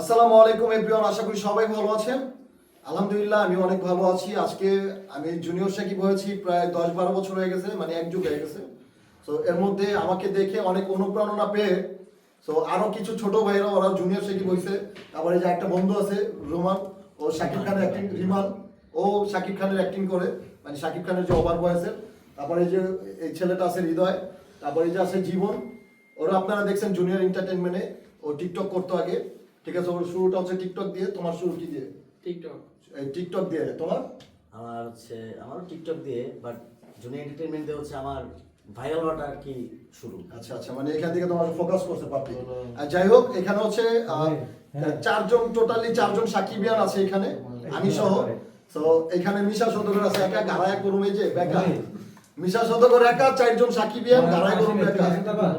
আসসালামু আলাইকুম এভরিওয়ান, আশা করি সবাই ভালো আছেন। আলহামদুলিল্লাহ, আমি অনেক ভালো আছি। আজকে আমি জুনিয়র সাকিব হয়েছি, প্রায় দশ বারো বছর হয়ে গেছে মানে এক যুগ হয়ে গেছে। তো এর মধ্যে আমাকে দেখে অনেক অনুপ্রেরণা পেয়ে তো আরও কিছু ছোট ভাইরা ওরা জুনিয়র সাকিব হয়েছে। তারপরে যে একটা বন্ধু আছে রোমান ও শাকিব খানের অ্যাক্টিং রিমান ও শাকিব খানের অ্যাক্টিং করে মানে শাকিব খানের যে ওভার বয়সের তারপরে যে, এই ছেলেটা আছে হৃদয়, তারপরে যে আছে জীবন। ওরা আপনারা দেখছেন জুনিয়র এন্টারটেনমেন্টে ও টিকটক করতো আগে। ঠিক আছে ওর শুরুটা হচ্ছে টিকটক দিয়ে তোমার শুরু কি দিয়ে? টিকটক। টিকটক দিয়ে তোমার? আমার হচ্ছে আমারও টিকটক দিয়ে বাট জুনিয়র এন্টারটেনমেন্ট দিয়ে হচ্ছে আমার ভাইরাল হওয়াটা আর কি শুরু। আচ্ছা আচ্ছা মানে এখান থেকে তোমার ফোকাস করছে আর যাই হোক এখানে হচ্ছে আহ, চারজন টোটালি চারজন সাকিবিয়ান আছে এখানে আমি সহ তো এখানে মিশা সদগর আছে একা গাড়ায় করুম এই যে বেকা মিশা সদগর একা চারজন সাকিবিয়ান গাড়ায় করুম বেকা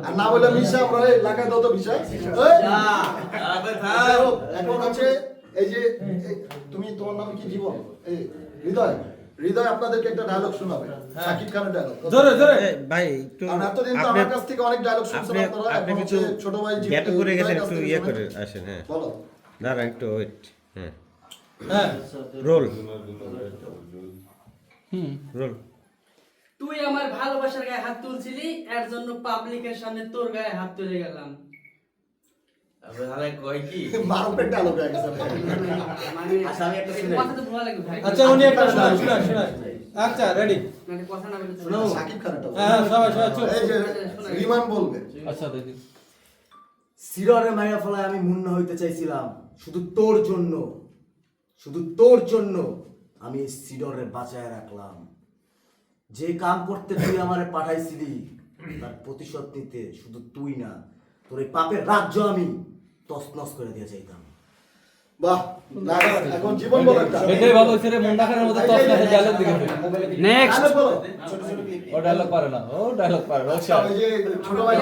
আর না বলে মিশা আমরা লাগাই দাও মিশা। এখন হচ্ছে এই যে তুমি তোমার নাম কি জীবন? এই হৃদয়। হৃদয় আপনাদেরকে একটা ডায়লগ শোনাবে। সাকিব খানের ডায়লগ জোরে জোরে। ভাই একটু এতদিন তো আমার কাছ থেকে অনেক ডায়লগ শুনছেন আপনারা। আপনি কিছু ছোট ভাই জি- গ্যাপ করে গেছেন একটু ইয়ে করে আসেন হ্যাঁ। বলো। দাঁড়ান একটু ওয়েট হ্যাঁ। হ্যাঁ। রোল। রোল তুই আমার ভালোবাসার গায়ে হাত তুলছিলি এর জন্য পাবলিকের সামনে তোর গায়ে হাত তুলে গেলাম। হয়ে আচ্ছা, আমি আচ্ছা উনি একটা শোনান শোনান শোনান আচ্ছা রেডি কথা না বলে সাকিব খানেরটা হ্যাঁ সবাই সবাই চুপ। এই যে রিমান বলবে। আচ্ছা দেখি। সিররে মাইরা ফলায় আমি মুন্না হইতে চাইছিলাম। শুধু তোর জন্য শুধু তোর জন্য আমি সিডরে বাঁচায় রাখলাম। যে কাম করতে তুই আমারে পাঠাইছিলি তার প্রতিশোধ নিতে শুধু তুই না তোর এই পাপের রাজ্য আমি তছনছ করে দিয়ে চাইতাম বাহ এখন জীবন বলো একটা। এটাই ভালো হয়েছে রে মুন্ডা খানের মতো টস ডায়লগ দিকে নেক্সট ও ডায়লগ পারে না ও ডায়লগ পারে না আচ্ছা ওই যে ছোট ভাই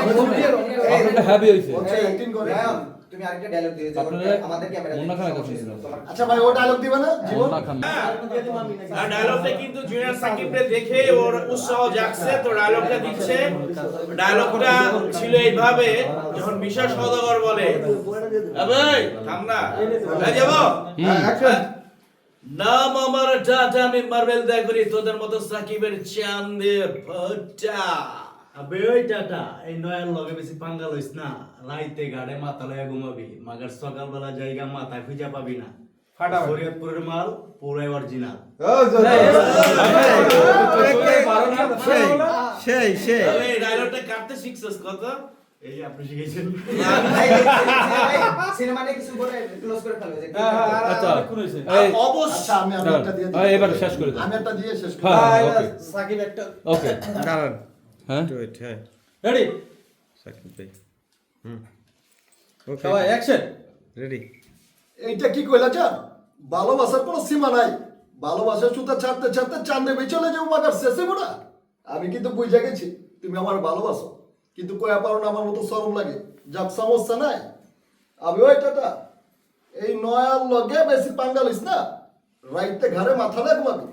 অ্যাক্টিং করে। তুমি আরেকটা ডায়লগ দিয়ে দাও আমাদের ক্যামেরা মুন্না খানের কথা আচ্ছা ভাই ও ডায়লগ দিবে না? জীবন? মুন্না খান। আর ডায়লগটা কিন্তু জুনিয়র সাকিবরে দেখে ওর উৎসাহ জাগছে তো ডায়লগটা দিচ্ছে। ডায়লগটা ছিল এইভাবে যখন বিশাল বলে আবে থাম না এই যাব? হ্যাঁ? নাম আমার টাটা আমি মার্বেল দেয় করি তোদের মতো সাকিবের চান্দে ফটা আবে ওই টাটা এই নয়ার লগে বেশি পাঙ্গা লইস না রাইতে গাড়ে মাথা লয়া ঘুমাবি মাগার সকালবেলা জায়গা মাথা খুঁজা পাবি না শরীয়তপুরের মাল পুরাই অরিজিনাল সেই সেই এই ডায়লগটা কাটতে শিখছস কত এই আপনি শিখেছেন সিনেমাটা কিছু বলে ক্লোজ করে ফেলো যে কি হ্যাঁ হ্যাঁ করবে। আচ্ছা আচ্ছা অবশ্যই আমি একটা দিয়ে হ্যাঁ, এবার শেষ করে। আমি একটা দিয়ে শেষ করি হ্যাঁ সাকিব একটা ওকে দাঁড়ান হ্যাঁ? হ্যাঁ। রেডি সাকিব ভাই হুম। ওকে সবাই অ্যাকশন রেডি এইটা কি কইলা চান ভালোবাসার কোনো সীমা নাই। ভালোবাসার সুতা ছাড়তে ছাড়তে চান্দে চলে যাব মাগার শেষে মোড়া আমি কিন্তু বুঝে গেছি তুমি আমার ভালোবাসো। কিন্তু কয়া পারো না আমার মতো সরম লাগে? যাক সমস্যা নাই। আমি ওই টাটা। এই নয়ার লগে বেশি পাঙ্গালিস না? রাইতে ঘরে মাথা না ঘুমাবি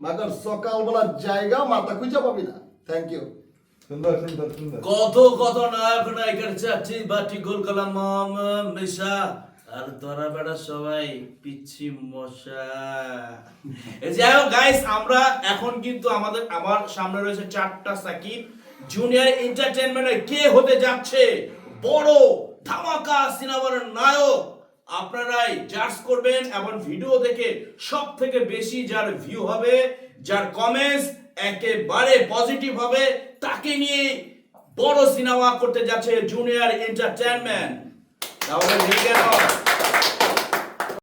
মাগার সকালবেলা জায়গা মাথা খুঁজে পাবি না। থ্যাংক ইউ কত কত নায়ক, নায়িকার চাচ্ছি বাটি, গোল কালাম মিশা আর তোরা বেড়া সবাই পিচ্ছি মশা। যাই হোক গাইস আমরা এখন কিন্তু আমাদের, আমার সামনে রয়েছে চারটা সাকিব। জুনিয়র এন্টারটেনমেন্টে কে হতে যাচ্ছে? বড়, ধামাকা সিনেমার নায়ক। আপনারাই জাজ করবেন এবং ভিডিও দেখে সব থেকে বেশি যার ভিউ হবে, যার কমেন্টস একেবারে পজিটিভ হবে তাকে নিয়ে বড় সিনেমা করতে যাচ্ছে জুনিয়র এন্টারটেনমেন্ট তাহলে